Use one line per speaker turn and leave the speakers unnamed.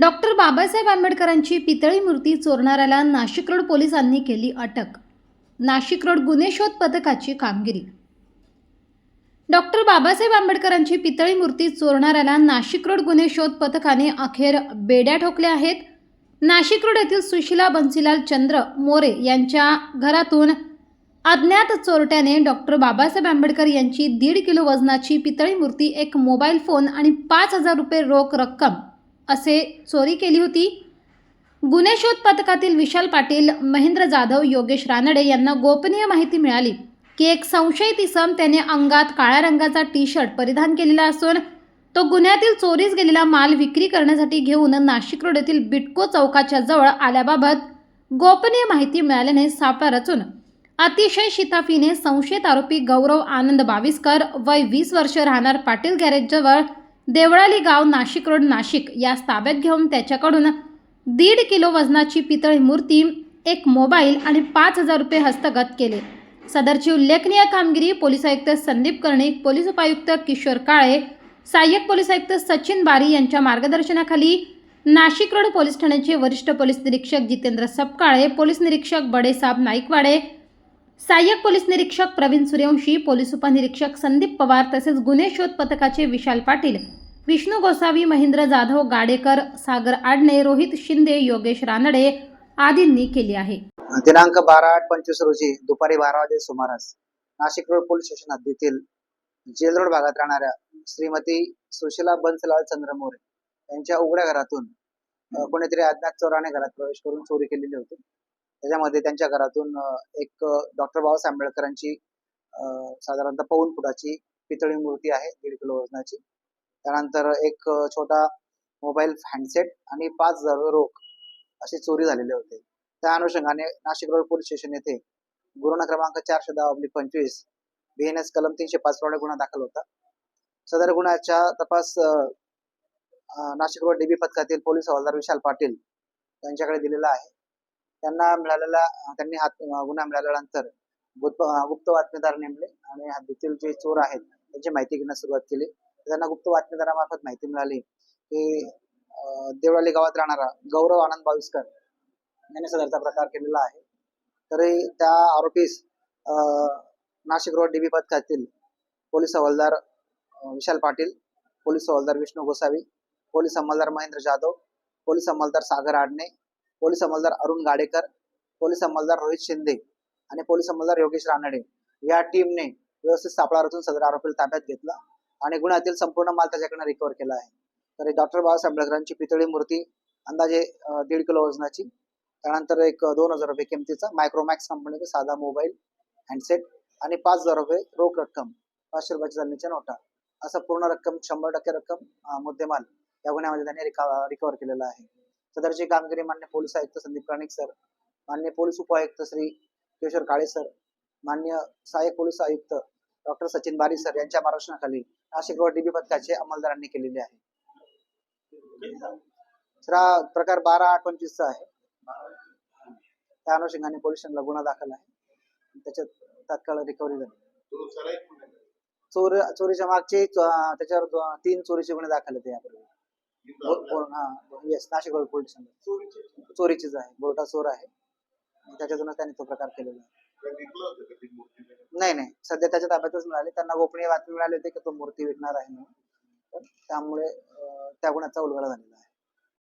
Doctor Babasaheb आंबेडकरांची पितळी मूर्ती चोरणाऱ्याला Nashik road पोलिसांनी केली अटक. नाशिक रोड गुन्हे शोध पथकाची कामगिरी. डॉक्टर बाबासाहेब आंबेडकरांची पितळी मूर्ती चोरणाऱ्याला नाशिक रोड गुन्हे शोध पथकाने अखेर बेड्या ठोकल्या आहेत. नाशिक रोड येथील सुशिला बन्सीलाल चंद्र मोरे यांच्या घरातून अज्ञात चोरट्याने डॉक्टर बाबासाहेब आंबेडकर यांची दीड किलो वजनाची पितळी मूर्ती एक मोबाईल फोन आणि पाच हजार रुपये रोख रक्कम असे चोरी केली होती. गुन्हे शोध पथकातील विशाल पाटील महेंद्र जाधव योगेश रानडे यांना गोपनीय माहिती मिळाली की एक संशयित इसम त्याने अंगात काळ्या रंगाचा टी शर्ट परिधान केलेला असून तो गुन्ह्यातील चोरीस गेलेला माल विक्री करण्यासाठी घेऊन नाशिक रोड येथील बिटको चौकाच्या जवळ आल्याबाबत गोपनीय माहिती मिळाल्याने सापळा रचून अतिशय शिताफीने संशयित आरोपी गौरव आनंद बाविस्कर वय वीस वर्ष राहणार पाटील गॅरेजजवळ देवळाली गाव नाशिक रोड नाशिक. यास ताब्यात घेऊन त्याच्याकडून दीड किलो वजनाची पितळी मूर्ती एक मोबाईल आणि पाच हजार रुपये हस्तगत केले. सदरची उल्लेखनीय कामगिरी पोलीस आयुक्त संदीप कर्णिक पोलीस उपायुक्त किशोर काळे सहाय्यक पोलीस आयुक्त सचिन बारी यांच्या मार्गदर्शनाखाली नाशिक रोड पोलीस ठाण्याचे वरिष्ठ पोलीस निरीक्षक जितेंद्र सपकाळे पोलीस निरीक्षक बडेसाब नाईकवाडे सहाय्यक पोलीस निरीक्षक प्रवीण सूर्यवंशी पोलीस उपनिरीक्षक संदीप पवार तसेच गुन्हे शोध पथकाचे विशाल पाटील विष्णू गोसावी महेंद्र जाधव गाडेकर सागर आडणे रोहित शिंदे योगेश रानडे आदींनी केली आहे.
दिनांक बारा आठ पंचवीस रोजी दुपारी बारा वाजे सुमारास नाशिक रोड पोलीस स्टेशन हद्दीतील जेल रोड भागात राहणाऱ्या श्रीमती सुशीला बन्सलाल चंद्र मोरे यांच्या उघड्या घरातून कोणीतरी अज्ञात चोराने घरात प्रवेश करून चोरी केलेली होती. त्याच्यामध्ये त्यांच्या घरातून एक डॉक्टर बाबासाहेब आंबेडकरांची साधारणतः पाऊन फुटाची पितळी मूर्ती आहे दीड किलो वजनाची. त्यानंतर एक छोटा मोबाईल हँडसेट आणि पाच हजार रोख अशी चोरी झालेले होते. त्या अनुषंगाने नाशिक रोड पोलीस स्टेशन येथे गुन्हा क्रमांक चारशे दहा अब्लिक पंचवीस बीएनएस कलम तीनशे पाच प्रमाणे गुन्हा दाखल होता. सदर गुन्ह्याचा तपास नाशिक रोड डीबी पथकातील पोलीस हवालदार विशाल पाटील यांच्याकडे दिलेला आहे. त्यांना मिळालेला त्यांनी हात गुन्हा मिळाल्यानंतर गुप्त गुप्त बातमीदार नेमले आणि हद्दीतील जे चोर आहेत त्यांची माहिती घेण्यास सुरुवात केली. त्यांना गुप्त बातमीदारामार्फत माहिती मिळाली की देवळाली गावात राहणारा गौरव आनंद बाविस्कर यांनी सदरचा प्रकार केलेला आहे. तरी त्या आरोपीस नाशिक रोड डीबी पथकातील पोलीस हवालदार विशाल पाटील पोलीस हवालदार विष्णू गोसावी पोलीस अंमलदार महेंद्र जाधव पोलीस अंमलदार सागर आडणे पोलीस अंमलदार अरुण गाडेकर पोलीस अंमलदार रोहित शिंदे आणि पोलीस अंमलदार योगेश रानडे या टीमने व्यवस्थित सापळा रचून सदर आरोपीला ताब्यात घेतला. आणि गुन्ह्यातील संपूर्ण माल त्याच्याकडे रिकव्हर केला आहे. तर डॉक्टर बाबासाहेब आंबेडकरांची पितळी मूर्ती अंदाजे दीड किलो वजनाची. त्यानंतर एक दोन हजार रुपये किमतीचा मायक्रोमॅक्स कंपनीचा साधा मोबाईल हँडसेट आणि पाच हजार रुपये रोख रक्कम पाचशे रुपयाच्या जमिनीच्या नोटा. असं पूर्ण रक्कम शंभर टक्के रक्कम मुद्देमाल या गुन्ह्यामध्ये त्यांनी रिकव्हर केलेला आहे. सदरची कामगिरी मान्य पोलीस आयुक्त संदीप कर्णिक सर मान्य पोलीस उपायुक्त श्री किशोर काळे सर मान्य सहाय्यक पोलीस आयुक्त डॉक्टर सचिन बारी सर यांच्या मार्गदर्शनाखाली नाशिक रोड डीबी पथकाचे अंमलदारांनी केलेले आहे. तर हा प्रकार बारा आठ पंचवीसचा आहे. त्या अनुषंगाने पोलीस स्टेशनला गुन्हा दाखल आहे. त्याच्यात तात्काळ रिकव्हरी झाली. चोर चोरीच्या मागचे त्याच्यावर तीन चोरीचे गुन्हे दाखल होते यापूर्वी. हा yes Nashik road police station चोरीचीच आहे. बोर्टा चोर आहे. त्याच्यातूनच त्यांनी तो प्रकार केलेला आहे. नाही नाही. सध्या त्याच्या ताब्यातच मिळाले. त्यांना गोपनीय बातमी मिळाली होती की तो मूर्ती विकणार आहे म्हणून. तर त्यामुळे त्या गुणाचा उलगडा झालेला आहे.